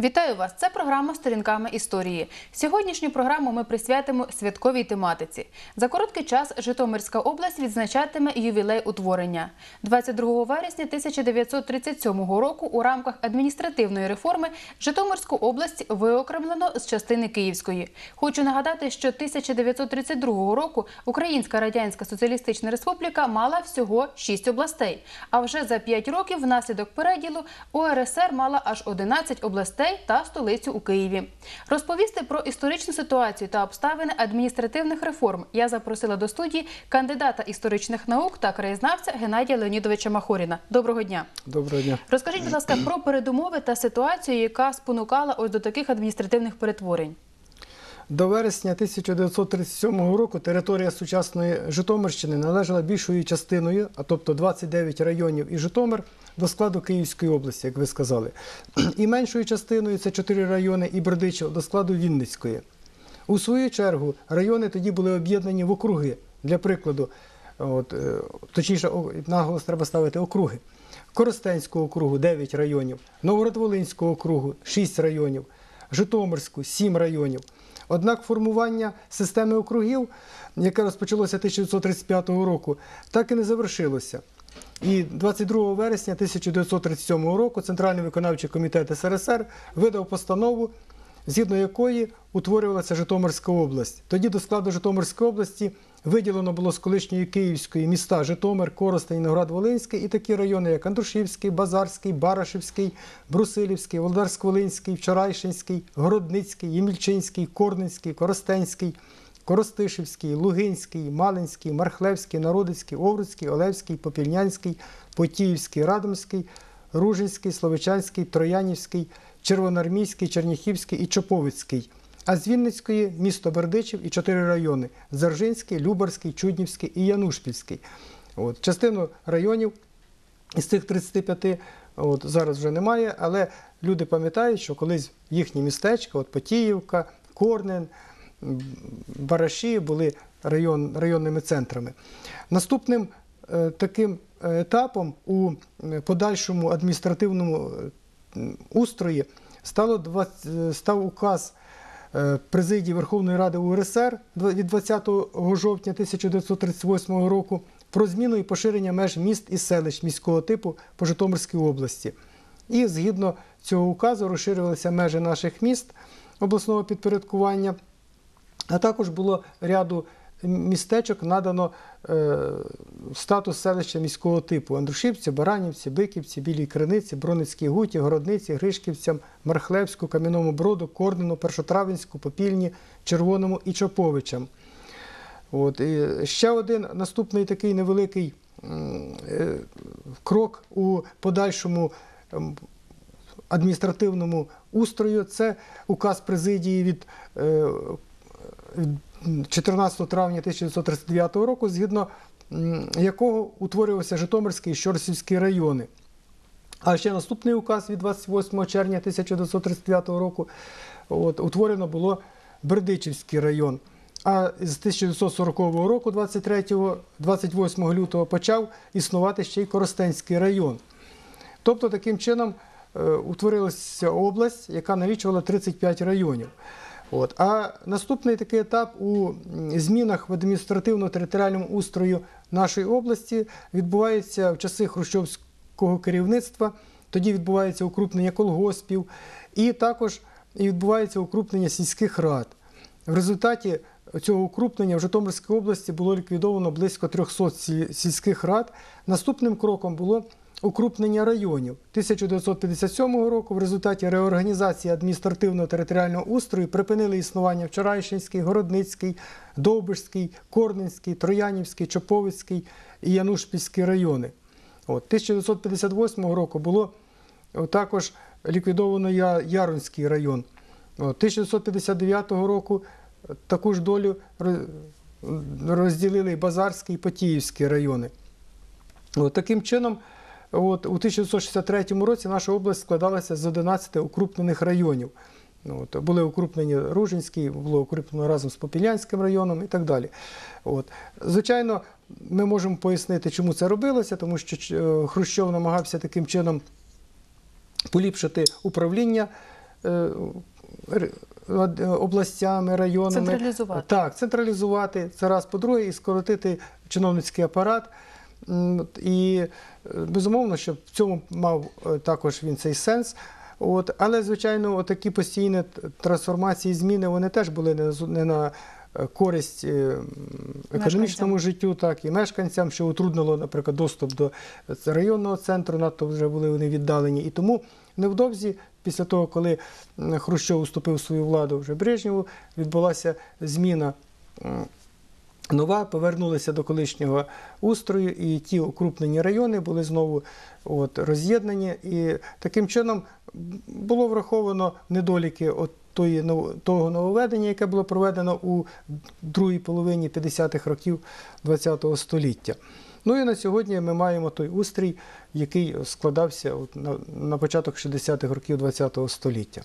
Вітаю вас! Це програма Сторінками історії. Сьогоднішню програму ми присвятимо святковій тематиці. За короткий час Житомирська область відзначатиме ювілей утворення. 22 вересня 1937 року у рамках адміністративної реформи Житомирську область виокремлено з частини Київської. Хочу нагадати, що 1932 року Українська Радянська Соціалістична Республіка мала всього 6 областей. А вже за 5 років внаслідок переділу УРСР мала аж 11 областей та столицю у Києві. Розповісти про історичну ситуацію та обставини адміністративних реформ я запросила до студії кандидата історичних наук та краєзнавця Геннадія Леонідовича Махоріна. Доброго дня. Доброго дня. Розкажіть, будь ласка, про передумови та ситуацію, яка спонукала ось до таких адміністративних перетворень. До вересня 1937 року територія сучасної Житомирщини належала більшою частиною, а тобто 29 районів і Житомир, до складу Київської області, як ви сказали. І меншою частиною це 4 райони і Бердичів до складу Вінницької. У свою чергу райони тоді були об'єднані в округи. Для прикладу, от, е, точніше, наголос треба ставити округи. Коростенського округу 9 районів, Новгород-Волинського округу 6 районів, Житомирську 7 районів. Однак формування системи округів, яке розпочалося 1935 року, так і не завершилося. І 22 вересня 1937 року Центральний виконавчий комітет СРСР видав постанову, згідно якої утворювалася Житомирська область. Тоді до складу Житомирської області виділено було з колишньої Київської міста Житомир, Коростень, Новград-Волинський і такі райони, як Андрушівський, Базарський, Барашівський, Брусилівський, Володарсько-Волинський, Вчорайшинський, Городницький, Ємільчинський, Корненський, Коростенський, Коростишівський, Лугинський, Малинський, Мархлевський, Народицький, Овруцький, Олевський, Попільнянський, Потіївський, Радомський, Ружинський, Словичанський, Троянівський, Червоноармійський, Черніхівський і Чоповицький. А з Вінницької місто Бердичів і чотири райони: Заржинський, Любарський, Чуднівський і Янушпільський. От, частину районів із цих 35 от, зараз вже немає, але люди пам'ятають, що колись їхні містечка, от Потіївка, Корнен, Бараші були район, районними центрами. Наступним е, таким е, етапом у е, подальшому адміністративному е, устрої стало 20, е, став указ президії Верховної Ради УРСР від 20 жовтня 1938 року про зміну і поширення меж міст і селищ міського типу по Житомирській області. І згідно цього указу розширювалися межі наших міст обласного підпорядкування, а також було ряду містечок надано е, статус селища міського типу: Андрушівці, Баранівці, Биківці, Білій Криниці, Броницькій Гуті, Городниці, Гришківцям, Мархлевську, Кам'яному Броду, Корнену, Першотравенську, Попільні, Червоному і Чоповичам. От, і ще один наступний такий невеликий е, крок у подальшому ем, адміністративному устрою це указ президії е, від 14 травня 1939 року, згідно якого утворювався Житомирський і Щорсівський райони. А ще наступний указ від 28 червня 1939 року от, утворено було Бердичівський район. А з 1940 року, 23, 28 лютого, почав існувати ще й Коростенський район. Тобто, таким чином е, утворилася область, яка налічувала 35 районів. От. А наступний такий етап у змінах в адміністративно-територіальному устрою нашої області відбувається в часи хрущовського керівництва. Тоді відбувається укрупнення колгоспів, і також відбувається укрупнення сільських рад. В результаті цього укрупнення в Житомирській області було ліквідовано близько 300 сільських рад. Наступним кроком було укрупнення районів. 1957 року в результаті реорганізації адміністративно-територіального устрою припинили існування Вчорайшинський, Городницький, Довбишський, Корненський, Троянівський, Чоповицький і Янушпільський райони. От, 1958 року було також ліквідовано Я- Яронський район. От, 1959 року таку ж долю розділили Базарський і Потіївський райони. От, таким чином, от, у 1963 році наша область складалася з 11 укрупнених районів. От, були укрупнені Ружинський, було укріплено разом з Попілянським районом і так далі. От. Звичайно, ми можемо пояснити, чому це робилося, тому що е, Хрущов намагався таким чином поліпшити управління е, од- областями, районами. Централізувати. Так, централізувати це раз. По-друге, і скоротити чиновницький апарат. І е, безумовно, що в цьому мав е, також він цей сенс. От, але, звичайно, такі постійні трансформації, зміни, вони теж були не, не на е, користь економічному життю, так і мешканцям, що утруднило, наприклад, доступ до районного центру, надто вже були вони віддалені. І тому невдовзі, після того, коли Хрущов уступив свою владу вже Брежнєву, відбулася зміна. Нова повернулися до колишнього устрою, і ті укрупнені райони були знову от, роз'єднані. І таким чином було враховано недоліки от тої, того нововведення, яке було проведено у другій половині 50-х років ХХ століття. Ну і на сьогодні ми маємо той устрій, який складався от на, на початок 60-х років ХХ століття.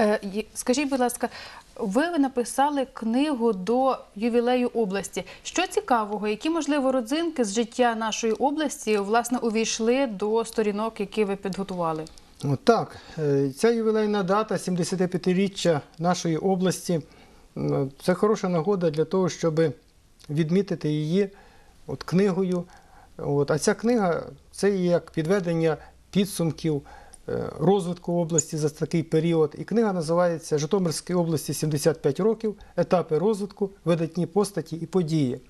Е, Скажіть, будь ласка, ви написали книгу до ювілею області. Що цікавого, які можливо родзинки з життя нашої області власне увійшли до сторінок, які ви підготували? Так, е, ця ювілейна дата 75-річчя нашої області. Це хороша нагода для того, щоб відмітити її от книгою. От, а ця книга це як підведення підсумків розвитку області за такий період. І книга називається Житомирській області 75 років, етапи розвитку, видатні постаті і події.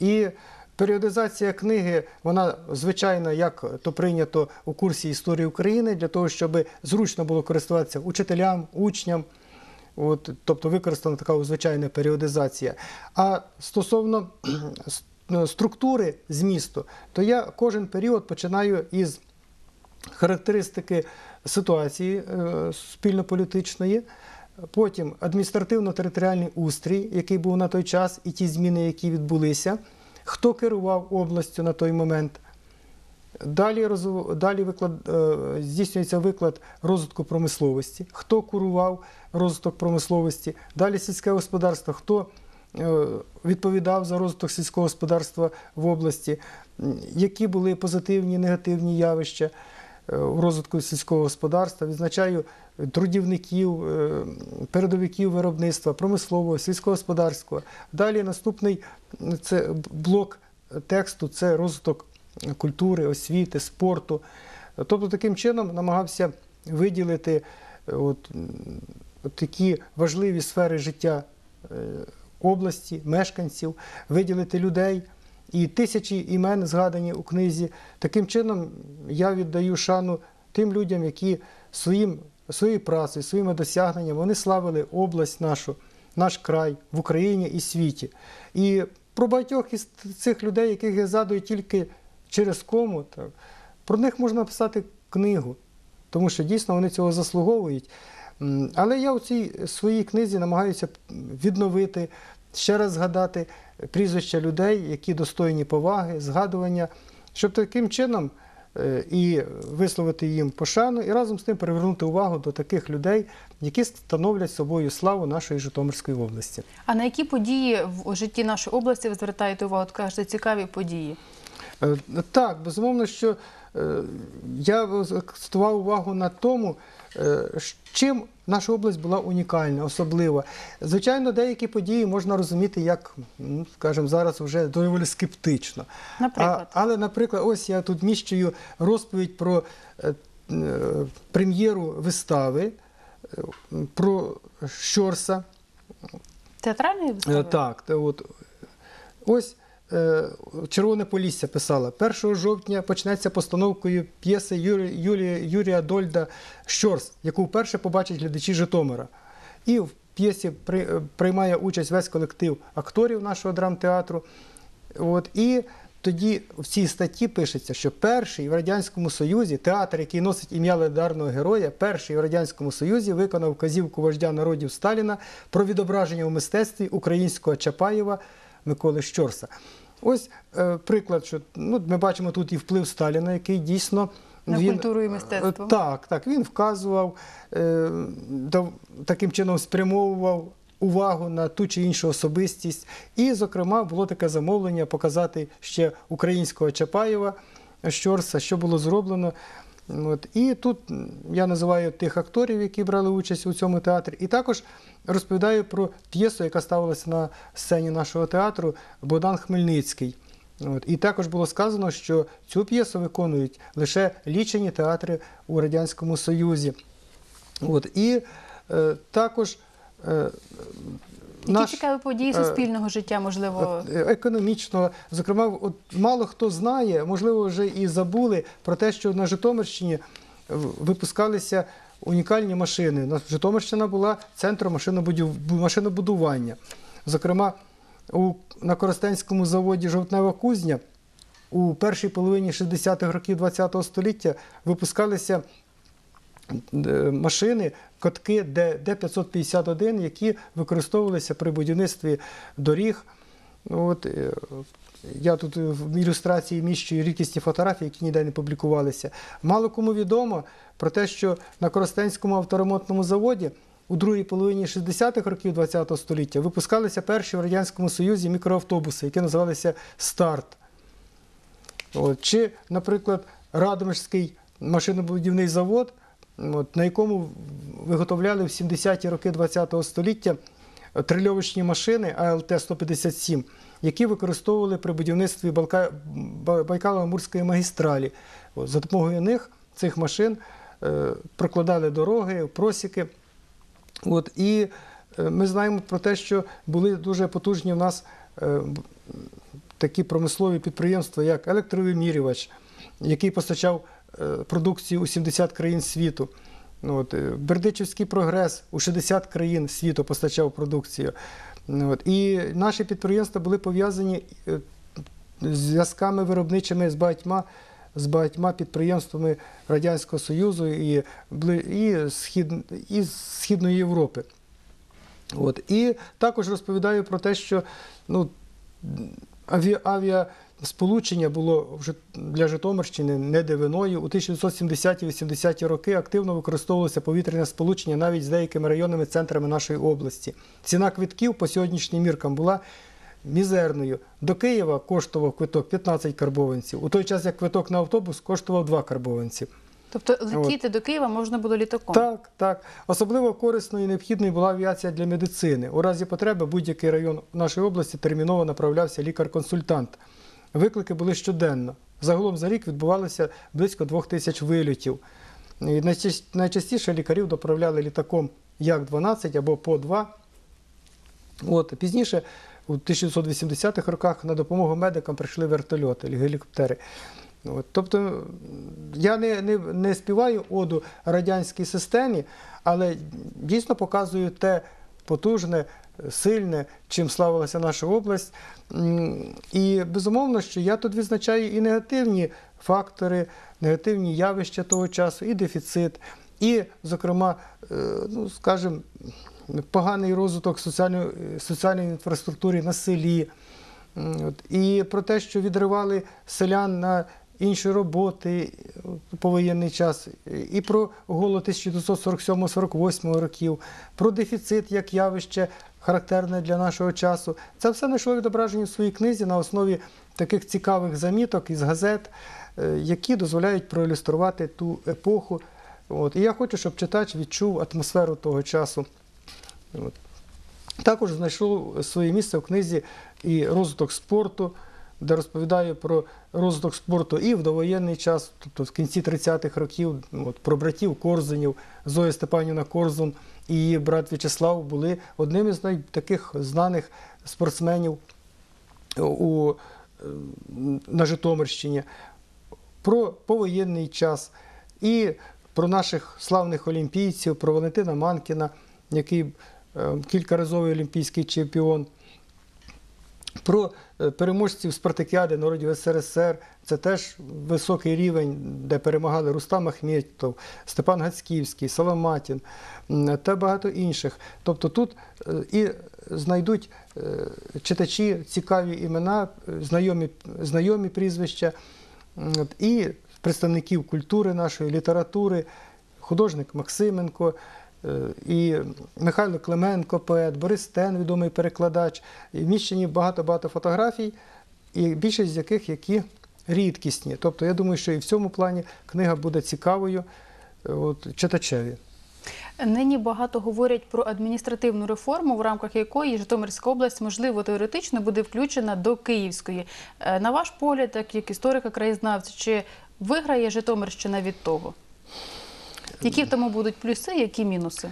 І періодизація книги, вона звичайно, як то прийнято у курсі історії України, для того, щоб зручно було користуватися учителям, учням. От, тобто використана така звичайна періодизація. А стосовно ну, структури змісту, то я кожен період починаю із характеристики ситуації е, спільнополітичної, потім адміністративно-територіальний устрій, який був на той час, і ті зміни, які відбулися, хто керував областю на той момент. Далі, розв- далі виклад, е, здійснюється виклад розвитку промисловості, хто курував розвиток промисловості, далі сільське господарство, хто е, відповідав за розвиток сільського господарства в області, які були позитивні, негативні явища у розвитку сільського господарства. Відзначаю трудівників, е, передовиків виробництва, промислового, сільськогосподарського. Далі наступний це блок тексту це розвиток культури, освіти, спорту. Тобто таким чином намагався виділити е, от такі важливі сфери життя е, області, мешканців, виділити людей. І тисячі імен згадані у книзі. Таким чином я віддаю шану тим людям, які своїм, своєю працею, своїми досягненнями вони славили область нашу, наш край в Україні і світі. І про багатьох із цих людей, яких я згадую тільки через кому, так, про них можна написати книгу, тому що дійсно вони цього заслуговують. Але я у цій своїй книзі намагаюся відновити, ще раз згадати прізвища людей, які достойні поваги, згадування, щоб таким чином е, і висловити їм пошану, і разом з тим привернути увагу до таких людей, які становлять собою славу нашої Житомирської області. А на які події в житті нашої області ви звертаєте увагу? От кажете, цікаві події? Е, Так, безумовно, що е, я акцентував увагу на тому, чим наша область була унікальна, особлива. Звичайно, деякі події можна розуміти як, ну, скажімо, зараз вже доволі скептично. Наприклад? А, але, наприклад, ось я тут міщую розповідь про е, е, прем'єру вистави, е, про Щорса. Театральної вистави? Так, от. Ось Червоне Полісся писала. 1 жовтня почнеться постановкою п'єси Юрі, Юлія, Юрія Дольда Щорс, яку вперше побачать глядачі Житомира. І в п'єсі е, приймає участь весь колектив акторів нашого драмтеатру. От, і тоді в цій статті пишеться, що перший в Радянському Союзі театр, який носить ім'я легендарного героя, перший в Радянському Союзі виконав вказівку вождя народів Сталіна про відображення у мистецтві українського Чапаєва Миколи Щорса. Ось е, приклад, що ну, ми бачимо тут і вплив Сталіна, який дійсно. На культуру і мистецтво. Е, Так, так. Він вказував, е, дав- таким чином спрямовував увагу на ту чи іншу особистість. І, зокрема, було таке замовлення показати ще українського Чапаєва Щорса, що було зроблено. От. І тут я називаю тих акторів, які брали участь у цьому театрі, і також розповідаю про п'єсу, яка ставилася на сцені нашого театру Богдан Хмельницький. От. І також було сказано, що цю п'єсу виконують лише лічені театри у Радянському Союзі. От. І е, також е, Які наш, цікаві події е, суспільного життя, можливо, е, економічно, зокрема, от мало хто знає, можливо, вже і забули про те, що на Житомирщині випускалися унікальні машини. Житомирщина була центром машинобудування. Зокрема, у, на Коростенському заводі Жовтнева кузня у першій половині 60-х років ХХ століття випускалися е, машини, котки Д- Д-551, які використовувалися при будівництві доріг. От, е, я тут в ілюстрації міщую рідкісні фотографії, які ніде не публікувалися. Мало кому відомо про те, що на Коростенському авторемонтному заводі у другій половині 60-х років ХХ століття випускалися перші в Радянському Союзі мікроавтобуси, які називалися Старт. От, чи, наприклад, Радомирський машинобудівний завод, от, на якому виготовляли в 70-ті роки ХХ століття трильовочні машини АЛТ-157, які використовували при будівництві. Байкало-Амурської магістралі. От, за допомогою них, цих машин, е, прокладали дороги, просіки. От, і е, ми знаємо про те, що були дуже потужні в нас е, такі промислові підприємства, як електровимірювач, який постачав е, продукцію у 70 країн світу. Ну, От, е, Бердичівський прогрес у 60 країн світу постачав продукцію. Ну, От, і наші підприємства були пов'язані е, зв'язками виробничими з багатьма, з багатьма підприємствами Радянського Союзу і, і, схід, і Східної Європи. От. І також розповідаю про те, що ну, аві, авіасполучення було для Житомирщини не дивиною. У 1970-80-ті роки активно використовувалося повітряне сполучення навіть з деякими районними центрами нашої області. Ціна квитків по сьогоднішнім міркам була мізерною. До Києва коштував квиток 15 карбованців, у той час як квиток на автобус коштував 2 карбованці. тобто летіти до Києва можна було літаком. Так, так. Особливо корисною і необхідною була авіація для медицини. У разі потреби будь-який район нашої області терміново направлявся лікар-консультант. Виклики були щоденно. Загалом за рік відбувалося близько двох тисяч вильотів. Найчастіше лікарів доправляли літаком Як-12 або по 2 От, пізніше, у 1980-х роках, на допомогу медикам прийшли вертольоти, гелікоптери. От, тобто я не, не, не співаю оду радянській системі, але дійсно показую те потужне, сильне, чим славилася наша область. І безумовно, що я тут відзначаю і негативні фактори, негативні явища того часу, і дефіцит, і, зокрема, е, ну, скажімо, поганий розвиток соціальної, соціальної інфраструктури на селі. І про те, що відривали селян на інші роботи у повоєнний час, і про голод 1947-48 років, про дефіцит як явище характерне для нашого часу. Це все знайшло відображення в своїй книзі на основі таких цікавих заміток із газет, е, які дозволяють проілюструвати ту епоху. От. І я хочу, щоб читач відчув атмосферу того часу. От. Також знайшов своє місце в книзі і розвиток спорту, де розповідаю про розвиток спорту і в довоєнний час, тобто в кінці 30-х років, от, про братів Корзунів, Зоя Степанівна Корзун і брат В'ячеслав були одним із таких знаних спортсменів у, на Житомирщині. Про повоєнний час і про наших славних олімпійців, про Валентина Манкіна, який е, кількаразовий олімпійський чемпіон. Про е, переможців спартакіади народів СРСР це теж високий рівень, де перемагали Рустам Ахметов, Степан Гацьківський, Соломатін та багато інших. Тобто тут е, і знайдуть е, читачі цікаві імена, знайомі, знайомі прізвища, і представників культури нашої, літератури, художник Максименко. Е, І Михайло Клименко, поет, Борис Стен, відомий перекладач, і вміщені багато-багато фотографій, і більшість з яких які рідкісні. Тобто, я думаю, що і в цьому плані книга буде цікавою е, от, читачеві. Нині багато говорять про адміністративну реформу, в рамках якої Житомирська область, можливо, теоретично буде включена до Київської. Е, На ваш погляд, як історика краєзнавця, чи виграє Житомирщина від того? Які в тому будуть плюси, які мінуси?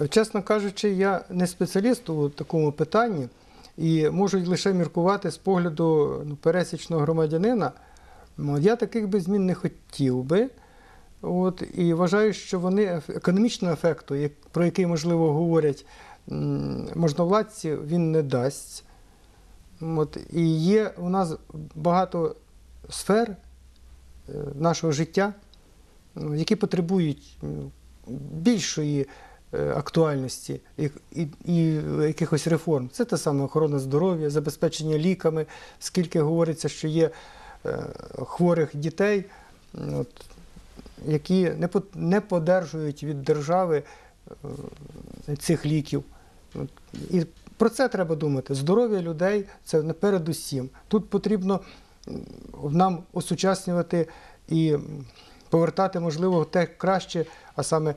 Е, Чесно кажучи, я не спеціаліст у такому питанні і можу лише міркувати з погляду ну, пересічного громадянина. Ну, Я таких би змін не хотів би. От, і вважаю, що вони економічного ефекту, про який, можливо, говорять можновладці, він не дасть. От, і є у нас багато сфер е, нашого життя, які потребують більшої е, актуальності і, і, і якихось реформ. Це те саме охорона здоров'я, забезпечення ліками, скільки говориться, що є е, хворих дітей, от, які не, не подержують від держави е, цих ліків. От, І про це треба думати. Здоров'я людей це не передусім. Тут потрібно нам осучаснювати і повертати, можливо, те краще, а саме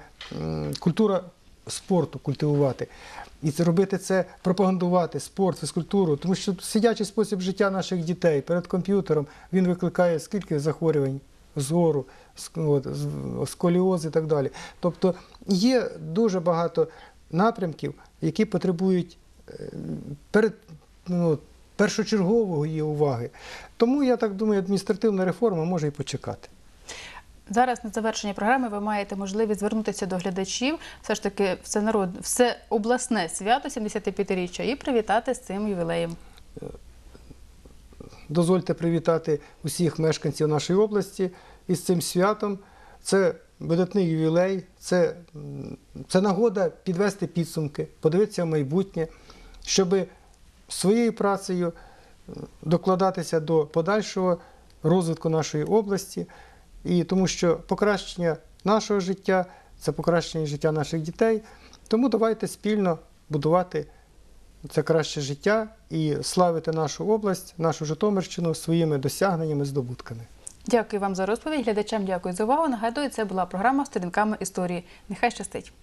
культура спорту культивувати. І це робити це, пропагандувати спорт, фізкультуру, тому що сидячий спосіб життя наших дітей перед комп'ютером він викликає скільки захворювань зору, сколіоз і так далі. Тобто є дуже багато напрямків, які потребують е, перед, ну, першочергової уваги. Тому я так думаю, адміністративна реформа може і почекати. Зараз на завершення програми ви маєте можливість звернутися до глядачів, все ж таки все народ, все обласне свято 75-річчя і привітати з цим ювілеєм. Дозвольте привітати усіх мешканців нашої області із цим святом. Це видатний ювілей, це, це нагода підвести підсумки, подивитися в майбутнє, щоб своєю працею докладатися до подальшого розвитку нашої області. І тому що покращення нашого життя це покращення життя наших дітей. Тому давайте спільно будувати це краще життя і славити нашу область, нашу Житомирщину своїми досягненнями, здобутками. Дякую вам за розповідь. Глядачам дякую за увагу. Нагадую, це була програма сторінками історії. Нехай щастить.